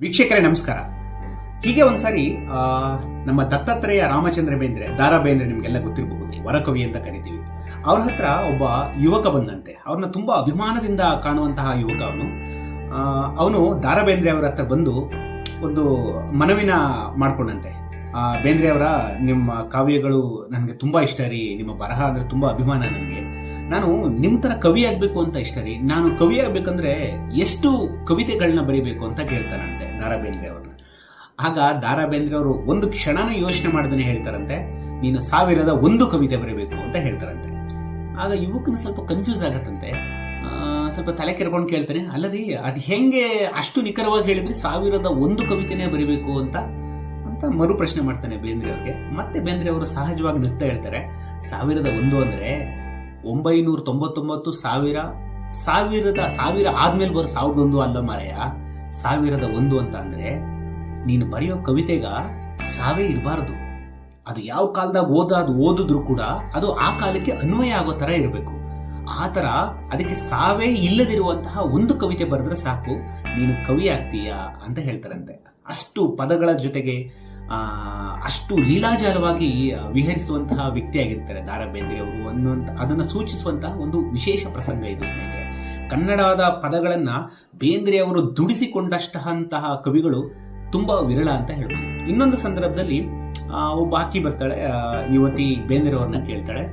ವೀಕ್ಷಕರೇ ನಮಸ್ಕಾರ. ಹೀಗೆ ಒಂದ್ಸಾರಿ ನಮ್ಮ ದತ್ತಾತ್ರೇಯ ರಾಮಚಂದ್ರ ಬೇಂದ್ರೆ ದಾರಾ ಬೇಂದ್ರೆ ನಿಮ್ಗೆಲ್ಲ ಗೊತ್ತಿರಬಹುದು ವರಕವಿ ಅಂತ ಕರಿತೀವಿ. ಅವ್ರ ಹತ್ರ ಒಬ್ಬ ಯುವಕ ಬಂದಂತೆ. ಅವ್ರನ್ನ ತುಂಬಾ ಅಭಿಮಾನದಿಂದ ಕಾಣುವಂತಹ ಯುವಕ ಅವನು. ಅವನು ದಾರಾ ಬೇಂದ್ರೆ ಅವರ ಹತ್ರ ಬಂದು ಒಂದು ಮನವಿನ ಮಾಡ್ಕೊಂಡಂತೆ. ಆ, ಬೇಂದ್ರೆ ಅವರ ನಿಮ್ಮ ಕಾವ್ಯಗಳು ನನಗೆ ತುಂಬಾ ಇಷ್ಟ ರೀ ನಿಮ್ಮ ಬರಹ ಅಂದ್ರೆ ತುಂಬಾ ಅಭಿಮಾನ ನನಗೆ. ನಾನು ನಿಮ್ಮ ತರ ಕವಿ ಆಗಬೇಕು ಅಂತ ಇಷ್ಟ ರೀ. ನಾನು ಕವಿ ಆಗ್ಬೇಕಂದ್ರೆ ಎಷ್ಟು ಕವಿತೆಗಳನ್ನ ಬರೀಬೇಕು ಅಂತ ಕೇಳ್ತಾರಂತೆ ದಾರಾ ಬೇಂದ್ರೆ ಅವ್ರನ್ನ. ಆಗ ದಾರಾ ಬೇಂದ್ರೆ ಅವರು ಒಂದು ಕ್ಷಣನೂ ಯೋಚನೆ ಮಾಡ್ದೇನೆ ಹೇಳ್ತಾರಂತೆ, ನೀನು ಸಾವಿರದ ಒಂದು ಕವಿತೆ ಬರೀಬೇಕು ಅಂತ ಹೇಳ್ತಾರಂತೆ. ಆಗ ಯುವಕನ ಸ್ವಲ್ಪ ಕನ್ಫ್ಯೂಸ್ ಆಗತ್ತಂತೆ. ಸ್ವಲ್ಪ ತಲೆ ಕೆರ್ಕೊಂಡು ಕೇಳ್ತಾನೆ, ಅಲ್ಲದೆ ಅದು ಹೆಂಗೆ ಅಷ್ಟು ನಿಖರವಾಗಿ ಹೇಳಿದ್ರೆ ಸಾವಿರದ ಒಂದು ಕವಿತೆನೇ ಬರೀಬೇಕು ಅಂತ ಅಂತ ಮರು ಪ್ರಶ್ನೆ ಮಾಡ್ತಾನೆ ಬೇಂದ್ರೆ ಅವ್ರಿಗೆ. ಮತ್ತೆ ಬೇಂದ್ರೆ ಅವರು ಸಹಜವಾಗಿ ನಗ್ತಾ ಹೇಳ್ತಾರೆ, ಸಾವಿರದ ಒಂದು ಅಂದ್ರೆ ಒಂಬೈನೂರ ತೊಂಬತ್ತೊಂಬತ್ತು ಸಾವಿರ, ಸಾವಿರದ, ಸಾವಿರ ಆದ್ಮೇಲೆ ಬರೋ ಸಾವಿರದ ಒಂದು ಅಲ್ಲ ಮಾರಾಯ. ಸಾವಿರದ ಒಂದು ಅಂತ ಅಂದ್ರೆ ನೀನು ಬರೆಯೋ ಕವಿತೆಗ ಸಾವೇ ಇರಬಾರದು. ಅದು ಯಾವ ಕಾಲದಾಗ ಓದ, ಅದು ಓದಿದ್ರು ಕೂಡ ಅದು ಆ ಕಾಲಕ್ಕೆ ಅನ್ವಯ ಆಗೋ ತರ ಇರಬೇಕು. ಆ ತರ ಅದಕ್ಕೆ ಸಾವೇ ಇಲ್ಲದಿರುವಂತಹ ಒಂದು ಕವಿತೆ ಬರೆದ್ರೆ ಸಾಕು. ನೀನು ಕವಿ ಆಗ್ತೀಯಾ ಅಂತ ಹೇಳ್ತಾರಂತೆ. ಅಷ್ಟು ಪದಗಳ ಜೊತೆಗೆ ಅಷ್ಟು ಲೀಲಾಜಾಲವಾಗಿ ವಿಹರಿಸುವಂತಹ ವ್ಯಕ್ತಿಯಾಗಿರ್ತಾರೆ ದಾರಾ ಬೇಂದ್ರೆ ಅವರು ಅನ್ನುವಂಥ ಅದನ್ನು ಸೂಚಿಸುವಂತಹ ಒಂದು ವಿಶೇಷ ಪ್ರಸಂಗ ಇದು, ಸ್ನೇಹಿತರೆ. ಕನ್ನಡದ ಪದಗಳನ್ನು ಬೇಂದ್ರೆ ಅವರು ದುಡಿಸಿಕೊಂಡಷ್ಟಂತಹ ಕವಿಗಳು ತುಂಬ ವಿರಳ ಅಂತ ಹೇಳ್ಬೋದು. ಇನ್ನೊಂದು ಸಂದರ್ಭದಲ್ಲಿ ಒಬ್ಬ ಆಕಿ ಬರ್ತಾಳೆ ಯುವತಿ ಬೇಂದ್ರೆ ಅವ್ರನ್ನ ಕೇಳ್ತಾಳೆ.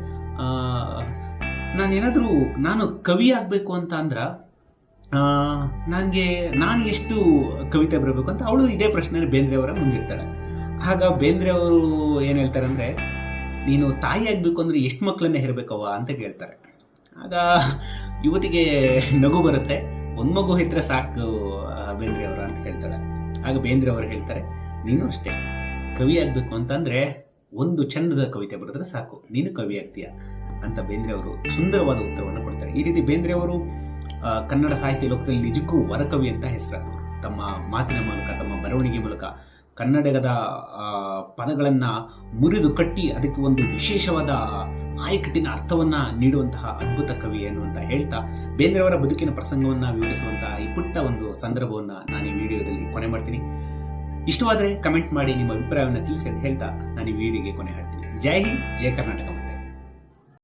ನಾನೇನಾದ್ರೂ, ನಾನು ಕವಿ ಆಗಬೇಕು ಅಂತ ಅಂದ್ರೆ ನನಗೆ, ನಾನು ಎಷ್ಟು ಕವಿತೆ ಬರಬೇಕು ಅಂತ ಅವಳು ಇದೇ ಪ್ರಶ್ನೆ ಬೇಂದ್ರೆ ಅವರ ಮುಂದಿರ್ತಾಳೆ ಆಗ ಬೇಂದ್ರೆ ಅವರು ಏನ್ ಹೇಳ್ತಾರೆ ಅಂದ್ರೆ ನೀನು ತಾಯಿ ಆಗ್ಬೇಕು ಅಂದ್ರೆ ಎಷ್ಟು ಮಕ್ಕಳನ್ನ ಹೇರ್ಬೇಕವ ಅಂತ ಕೇಳ್ತಾರೆ. ಆಗ ಯುವತಿಗೆ ನಗು ಬರುತ್ತೆ. ಒಂದ್ ಮಗು ಇದ್ರೆ ಸಾಕು ಬೇಂದ್ರೆ ಅವರ ಅಂತ ಹೇಳ್ತಾಳೆ ಆಗ ಬೇಂದ್ರೆ ಅವರು ಹೇಳ್ತಾರೆ, ನೀನು ಅಷ್ಟೇ. ಕವಿ ಆಗ್ಬೇಕು ಅಂತಂದ್ರೆ ಒಂದು ಚಂದದ ಕವಿತೆ ಬರೆದ್ರೆ ಸಾಕು. ನೀನು ಕವಿ ಆಗ್ತೀಯ? ಅಂತ ಬೇಂದ್ರೆ ಅವರು ಸುಂದರವಾದ ಉತ್ತರವನ್ನು ಕೊಡ್ತಾರೆ. ಈ ರೀತಿ ಬೇಂದ್ರೆ ಅವರು ಕನ್ನಡ ಸಾಹಿತ್ಯ ಲೋಕದಲ್ಲಿ ನಿಜಕ್ಕೂ ವರಕವಿ ಅಂತ ಹೆಸರಾದವರು. ತಮ್ಮ ಮಾತಿನ ಮೂಲಕ, ತಮ್ಮ ಬರವಣಿಗೆ ಮೂಲಕ ಕನ್ನಡದ ಪದಗಳನ್ನು ಮುರಿದು ಕಟ್ಟಿ ಅದಕ್ಕೆ ಒಂದು ವಿಶೇಷವಾದ ಆಯಕಟ್ಟಿನ ಅರ್ಥವನ್ನ ನೀಡುವಂತಹ ಅದ್ಭುತ ಕವಿ ಅನ್ನುವಂತ ಹೇಳ್ತಾ ಬೇಂದ್ರೆಯವರ ಬದುಕಿನ ಪ್ರಸಂಗವನ್ನ ವಿವರಿಸುವಂತಹ ಈ ಪುಟ್ಟ ಒಂದು ಸಂದರ್ಭವನ್ನ ನಾನು ಈ ವಿಡಿಯೋದಲ್ಲಿ ಕೊನೆ ಮಾಡ್ತೀನಿ. ಇಷ್ಟವಾದರೆ ಕಮೆಂಟ್ ಮಾಡಿ ನಿಮ್ಮ ಅಭಿಪ್ರಾಯವನ್ನು ತಿಳಿಸಿ ಅಂತ ಹೇಳ್ತಾ ನಾನು ಈ ವಿಡಿಯೋಗೆ ಕೊನೆ ಹಾಡ್ತೀನಿ. ಜೈ ಹಿಂದ್, ಜೈ ಕರ್ನಾಟಕ.